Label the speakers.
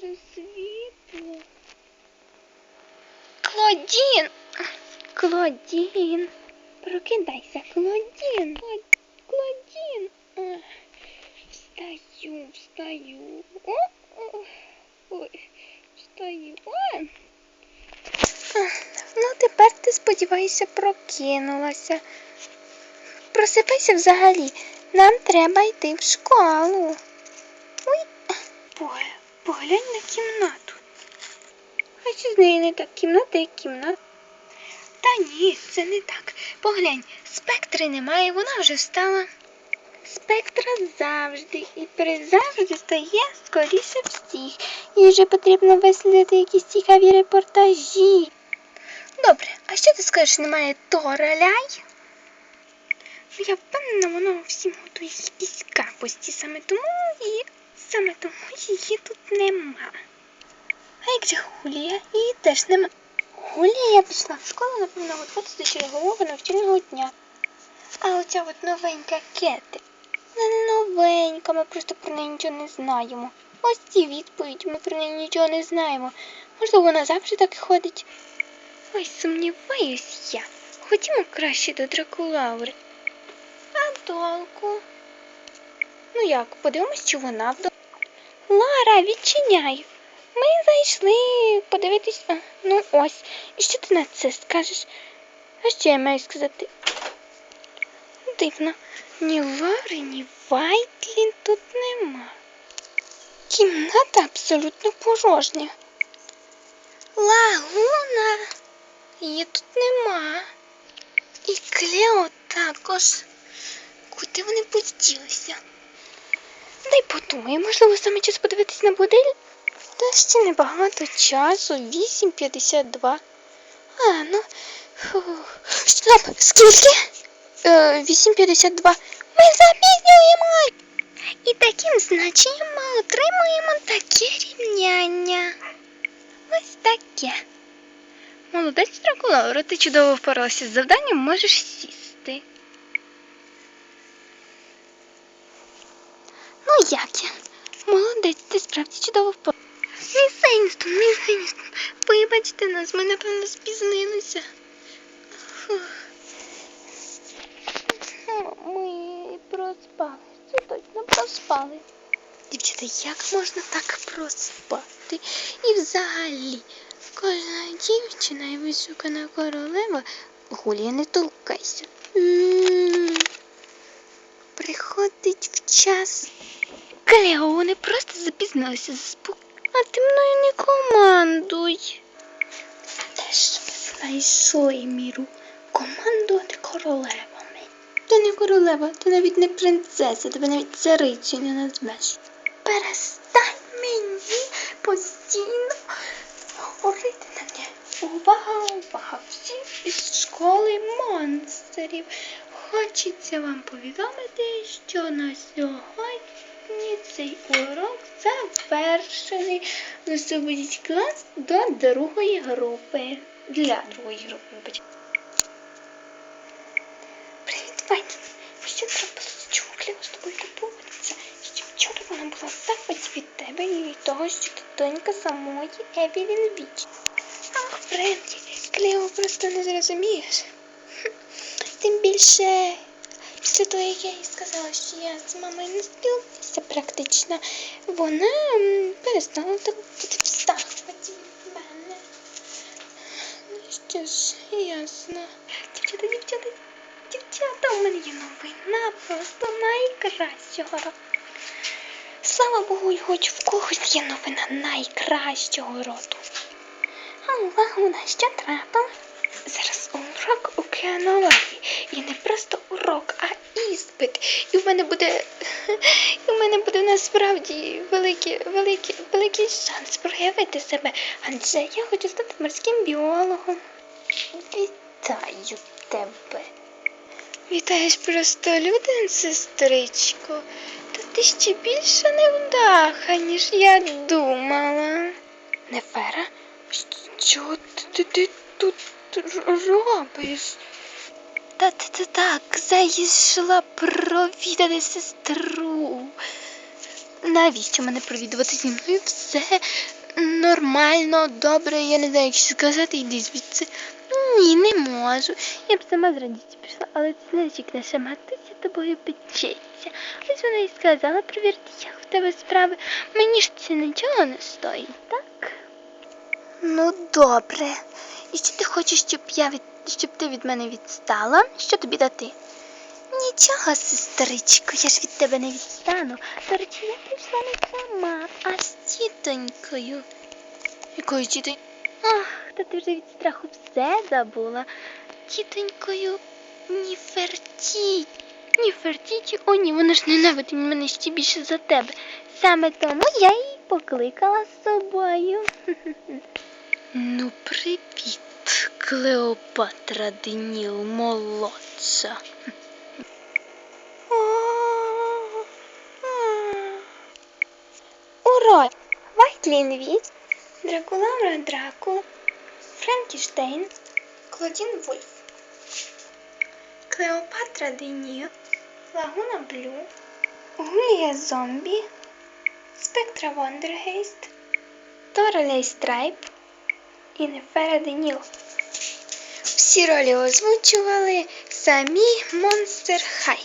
Speaker 1: дуже світло. Клодін! Клодін! Прокидайся, Клодін! Клодін! Встаю, встаю. О, о, ой, встаю. О. Ну, тепер ти сподіваюся, прокинулася. Просипайся взагалі. Нам треба йти в школу. Ой, Ой поглянь на кімнату. А що з нею не так? Кімната як кімната. Та ні, це не так. Поглянь, спектри немає, вона вже встала. Спектра завжди і призавжди стає скоріше всіх. Їй вже потрібно вислідити якісь цікаві репортажі. Добре, а що ти скажеш, немає Тора Ляй? Ну, я впевнена, воно всім готує якісь капусті, саме тому її, саме тому її тут нема. А як же Гулія? Її теж нема. Гулія пішла в школу, напевно, готуватися до чергового навчального дня. А оця от новенька Кети. Не новенька, ми просто про неї нічого не знаємо. Ось ці відповідь, ми про неї нічого не знаємо. Можливо, вона завжди так ходить. Ой, сумніваюсь я. Ходімо краще до Дракулаури. А толку? Ну як, подивимось, чи вона вдома. Лара, відчиняй. Ми зайшли подивитись. А, ну ось. І що ти на це скажеш? А що я маю сказати? Дивно, ні Лари, ні Вайтлін тут нема. Кімната абсолютно порожня. Лагуна. Її тут нема. І Клео також. Куди вони поділися? Дай подумаю, можливо, саме час подивитись на модель? Та ще небагато часу, 8.52. А, ну. Стоп! Скільки? Е, 8.52. Ми запізнюємо! І таким значенням ми отримуємо таке рівняння. Ось таке. Молодець, Дракулаура, ти чудово впоралася з завданням, можеш сісти. Ну як я? Молодець, ти справді чудово впоралася. Міс Ейнстон, міс Ейнстон, вибачте нас, ми напевно спізнилися. Фух. Ми проспали, це точно проспали. Дівчата, як можна так проспати? І взагалі, кожна дівчина і вишукана королева, Гулія, не толкайся. Приходить в час. Клео, вони просто запізнилися за спок. А ти мною не командуй. Теж знайшли міру командувати королевами. Ти не королева, ти навіть не принцеса, тебе навіть царицею не назвеш. Перестань мені постійно говорити на мене. Увага, увага! Із. Хочеться вам повідомити, що на сьогодні цей урок завершений. Висвободіть клас до другої групи. Для другої групи, вибачте. Привіт, Вайт. Що трапилося? Чому Клео з тобою купується? Що вчора вона була в від тебе і від того, що ти донька самої Евелін Віч. Ах, Френкі, Клео просто не зрозумієш. Тим більше, після того, як я їй сказала, що я з мамою не спілкуюся практично, вона перестала так від мене. Ну що ж, ясно. Дівчата, дівчата, дівчата, у мене є новина просто найкращого року. Слава Богу, хоч в когось є новина найкращого роду. А увагу на що трапило? Зараз урок океанології. І не просто урок, а іспит. І в мене буде. І в мене буде насправді великий, великий, великий шанс проявити себе. Адже я хочу стати морським біологом. Вітаю тебе. Вітаєш просто людин, сестричко. Та ти ще більше невдаха, ніж я думала. Нефера, що ти, ти, ти тут робиш? Та та так зайшла провідати сестру. Навіщо мене провідувати зі мною все? Нормально, добре, я не знаю, ще сказати, йди звідси. Ні, не можу. Я б сама з радістю пішла, але як наша матуся тобою печеться. Ось вона і сказала перевірити, як в тебе справи. Мені ж це нічого не стоїть, так? Ну, добре. І що ти хочеш, щоб я від щоб ти від мене відстала? Що тобі дати? Нічого, сестричко, я ж від тебе не відстану. До речі, я прийшла не сама, а з тітонькою. Якою тітонькою? Ах, та ти вже від страху все забула. Тітонькою Ніферті. Ніфертіті, о ні, вона ж ненавидить мене ще більше за тебе. Саме тому я її покликала з собою. Ну, привіт, Клеопатра Деніл молодша. Урой, Вайтлінвіт, Дракуламра Драку, Франкіштейн, Клодін Вульф, Клеопатра Деніл, Лагуна Блю, Гулія Зомбі, Спектра Вондергейст, Торелей Страйп і Нефера Деніл. Всі ролі озвучували самі Монстер Хай.